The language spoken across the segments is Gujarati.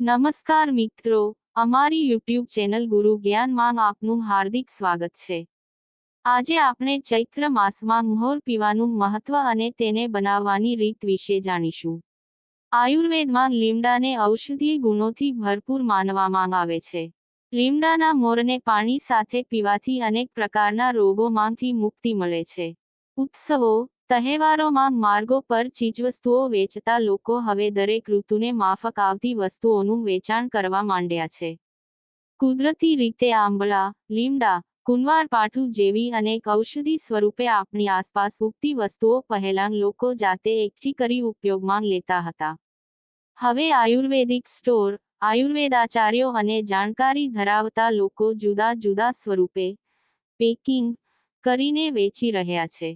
નમસ્કાર મિત્રો, અમારી યુટ્યુબ ચેનલ ગુરુ જ્ઞાનમાં આપનું હાર્દિક સ્વાગત છે. આજે આપણે ચૈત્ર માસમાં મોર પીવાનું મહત્વ અને તેને બનાવવાની રીત વિશે જાણીશું. આયુર્વેદમાં લીમડાને ઔષધીય ગુણોથી ભરપૂર માનવામાં આવે છે. લીમડાના મોરને પાણી સાથે પીવાથી અનેક પ્રકારના રોગોમાંથી મુક્તિ મળે છે. ઉત્સવો તહેવારોમાં માર્ગો પર ચીજવસ્તુઓ વેચતા લોકો હવે દરેક ઋતુને માફક આવતી વસ્તુઓનું વેચાણ કરવા માંડ્યા છે. કુદરતી રીતે આંબળા, લીમડા કુંવાર પાઠું જેવી અનેક ઔષધિ સ્વરૂપે આપણી આસપાસ ઉગતી વસ્તુઓ પહેલાં લોકો જાતે એકઠી કરી ઉપયોગમાં લેતા હતા. હવે આયુર્વેદિક સ્ટોર, આયુર્વેદાચાર્યો અને જાણકારી ધરાવતા લોકો જુદા જુદા સ્વરૂપે, પેકિંગ કરીને વેચી રહ્યા છે.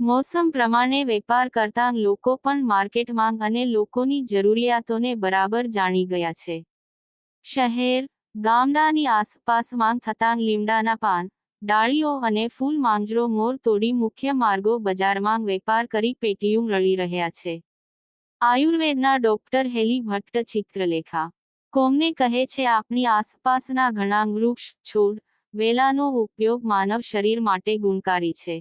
મોસમ પ્રમાણે વેપાર કરતા લોકો પણ માર્કેટમાં અને લોકોની જરૂરિયાતોને બરાબર જાણી ગયા છે. શહેર, ગામડાની આસપાસ માંગ થતાં લીમડાના પાન, ડાળીઓ અને ફૂલ માંજરો મોર તોડી મુખ્ય માર્ગો બજારમાં વેપાર કરી પેટીયું રળી રહ્યા છે. આયુર્વેદના ડોક્ટર હેલી ભટ્ટ ચિત્રલેખા, કોમને કહે છે આપણી આસપાસના ઘણા વૃક્ષ, છોડ, વેલાનો ઉપયોગ માનવ શરીર માટે ગુણકારી છે.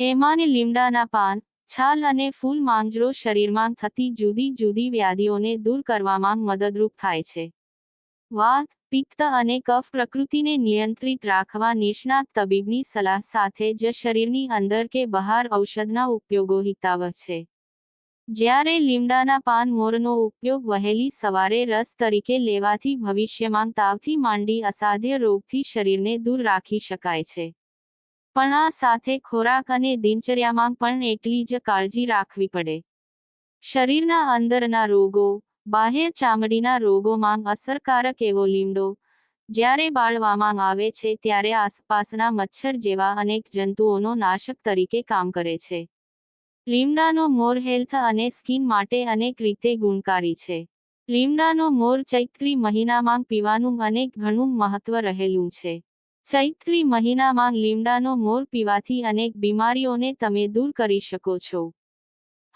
એમાંને લીમડાના પાન, છાલ અને ફૂલ માંજરો શરીરમાં થતી જુદી જુદી વ્યાધિઓને દૂર કરવામાં મદદરૂપ થાય છે. વાત, પિત્ત અને કફ પ્રકૃતિને નિયંત્રિત રાખવા નિષ્ણાત તબીબની સલાહ સાથે જ શરીરની અંદર કે બહાર ઔષધના ઉપયોગો હિતાવહ છે. જ્યારે લીમડાના પાન મોરનો ઉપયોગ વહેલી સવારે રસ તરીકે લેવાથી ભવિષ્યમાં તાવથી માંડી અસાધ્ય રોગથી શરીરને દૂર રાખી શકાય છે. પણ આ સાથે ખોરાક અને દિનચર્યામાં પણ એટલી જ કાળજી રાખવી પડે. શરીરના અંદરના રોગો, બાહ્ય ચામડીના રોગોમાં અસરકારક એવો લીમડો, જ્યારે બાળવામાં આવે છે ત્યારે આસપાસના મચ્છર જેવા અનેક જંતુઓનો નાશક તરીકે કામ કરે છે. લીમડાનો મોર હેલ્થ અને સ્કિન માટે અનેક રીતે ગુણકારી છે. લીમડાનો મોર ચૈત્રી મહિનામાં પીવાનું અનેક ઘણું મહત્વ રહેલું છે. ચૈત્રી મહિનામાં લીમડાનો મોર પીવાથી અનેક બીમારીઓને તમે દૂર કરી શકો છો.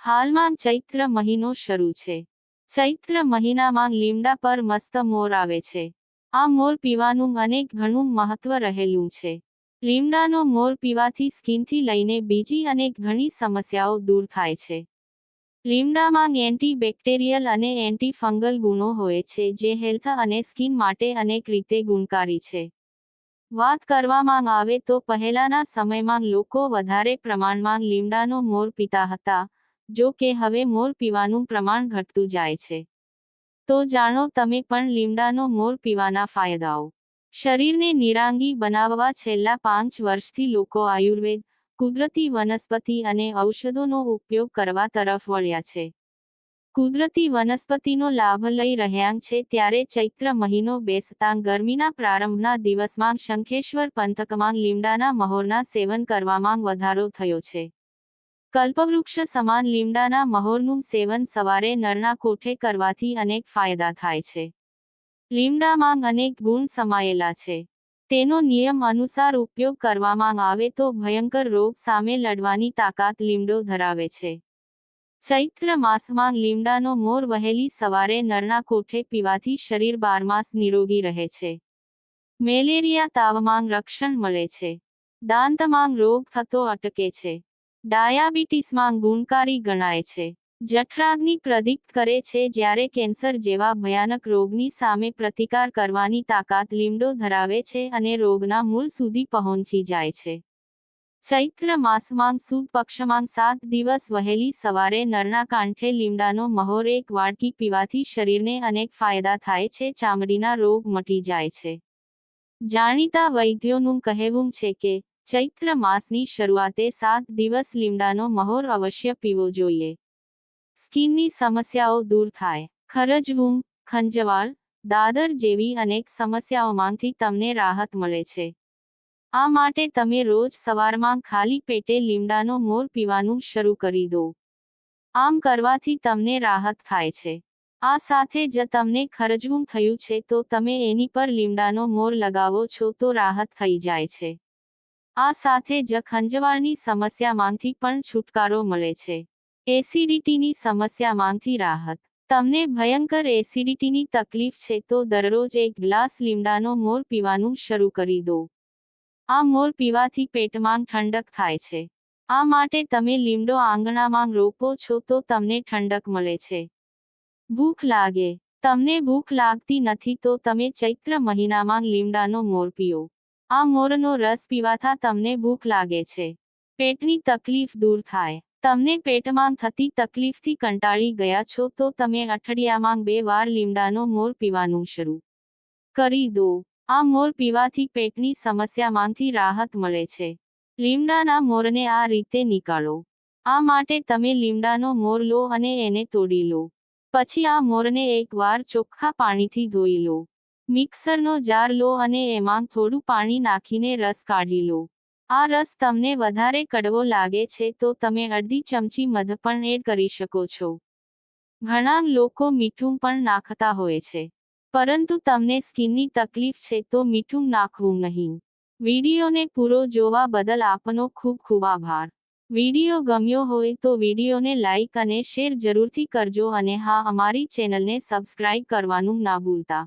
હાલમાં ચૈત્ર મહિનો શરૂ છે. ચૈત્ર મહિનામાં લીમડા પર મસ્ત મોર આવે છે. આ મોર પીવાનું અનેક ઘણું મહત્વ રહેલું છે. લીમડાનો મોર પીવાથી સ્કિનથી લઈને બીજી અનેક ઘણી સમસ્યાઓ દૂર થાય છે. લીમડામાં એન્ટીબેક્ટેરિયલ અને એન્ટી ફંગલ ગુણો હોય છે જે હેલ્થ અને સ્કિન માટે અનેક રીતે ગુણકારી છે. વાત કરવામાં આવે તો પહેલાના સમયમાં લોકો વધારે પ્રમાણમાં લીમડાનો મોર પીતા હતા, જો કે હવે મોર પીવાનું પ્રમાણ ઘટતું જાય છે. તો જાણો તમે પણ લીમડાનો મોર પીવાના ફાયદાઓ. શરીરને નિરાંગી બનાવવા છેલ્લા પાંચ વર્ષથી લોકો આયુર્વેદ, કુદરતી વનસ્પતિ અને ઔષધોનો ઉપયોગ કરવા તરફ વળ્યા છે. કુદરતી વનસ્પતિનો લાભ લઈ રહ્યા છે ત્યારે ચૈત્ર મહિનો બેસતા ગરમીના પ્રારંભના દિવસમાં શંખેશ્વર પંથકમાં લીમડાના મહોરના સેવન કરવામાં વધારો થયો છે. કલ્પવૃક્ષ સમાન લીમડાના મહોરનું સેવન સવારે નરના કોઠે કરવાથી અનેક ફાયદા થાય છે. લીમડામાં અનેક ગુણ સમાયેલા છે. તેનો નિયમ અનુસાર ઉપયોગ કરવામાં આવે તો ભયંકર રોગ સામે લડવાની તાકાત લીમડો ધરાવે છે. ચૈત્ર માસમાં લીમડાનો મોર વહેલી સવારે નરના કોઠે પીવાથી શરીર બારમાસ નિરોગી રહે છે. મેલેરિયા તાવમાં રક્ષણ મળે છે. દાંતમાં રોગ થતો અટકે છે. ડાયાબિટીસમાં ગુણકારી ગણાય છે. જઠરાગ્નિ પ્રદીપ્ત કરે છે જ્યારે કેન્સર જેવા ભયાનક રોગની સામે પ્રતિકાર કરવાની તાકાત લીમડો ધરાવે છે અને રોગના મૂળ સુધી પહોંચી જાય છે. ચૈત્ર માસમાં સુદ પક્ષમાં સાત દિવસ વહેલી સવારે નરના કાંઠે લીમડાનો મહોર એક વાડકી પીવાથી શરીરને અનેક ફાયદા થાય છે, ચામડીના રોગ મટી જાય છે. જાણીતા વૈદ્યોનું કહેવું છે કે, ચૈત્ર માસની શરૂઆતે સાત દિવસ લીમડાનો મહોર અવશ્ય પીવો જોઈએ. સ્કિનની સમસ્યાઓ દૂર થાય. ખરજવું ખંજવાળ, દાદર જેવી અનેક સમસ્યાઓમાંથી તમને રાહત મળે છે. આ માટે તમે રોજ સવારમાં ખાલી પેટે લીમડાનો મોર પીવાનું શરૂ કરી દો. આમ કરવાથી તમને રાહત થાય છે. આ સાથે જ તમને ખરજવું થયું છે તો તમે એની પર લીમડાનો મોર લગાવો છો તો રાહત થઈ જાય છે. આ સાથે જ ખંજવાળની સમસ્યામાંથી પણ છુટકારો મળે છે. એસિડિટીની સમસ્યામાંથી રાહત. તમને ભયંકર એસિડિટીની તકલીફ છે તો દરરોજ એક ગ્લાસ લીમડાનો મોર પીવાનું શરૂ કરી દો. આ મોર પીવાથી પેટમાં ઠંડક થાય છે. આ માટે તમે લીમડો આંગણામાં રોપો છો તો તમને ઠંડક મળે છે. ભૂખ લાગે. તમને ભૂખ લાગતી નથી તો તમે ચૈત્ર મહિનામાં લીમડાનો મોર પીઓ. આ મોરનો રસ પીવાથી તમને ભૂખ લાગે છે. પેટની તકલીફ દૂર થાય. તમને પેટમાં થતી તકલીફથી કંટાળી ગયા છો તો તમે અઠડિયામાં બે વાર લીમડાનો મોર પીવાનું શરૂ કરી દો. આ મોર પીવાથી પેટની સમસ્યામાંથી રાહત મળે છે. લીમડાના મોરને આ રીતે નીકાળો. આ માટે તમે લીમડાનો મોર લો અને એને તોડી લો. પછી આ મોરને એકવાર ચોખ્ખા પાણીથી ધોઈ લો. મિક્સરનો જાર લો અને એમાં થોડું પાણી નાખીને રસ કાઢી લો. આ રસ તમને વધારે કડવો લાગે છે તો તમે અડધી ચમચી મધ પણ એડ કરી શકો છો. ઘણા લોકો મીઠું પણ નાખતા હોય છે. પરંતુ તમને સ્કિનની તકલીફ છે તો મીઠું નાખવું નહીં. વિડીયોને પૂરો જોવા બદલ આપનો ખૂબ ખૂબ આભાર. વીડિયો ગમ્યો હોય તો વિડીયોને લાઇક અને શેર જરૂરથી કરજો અને હા, અમારી ચેનલને સબસ્ક્રાઇબ કરવાનું ના ભૂલતા.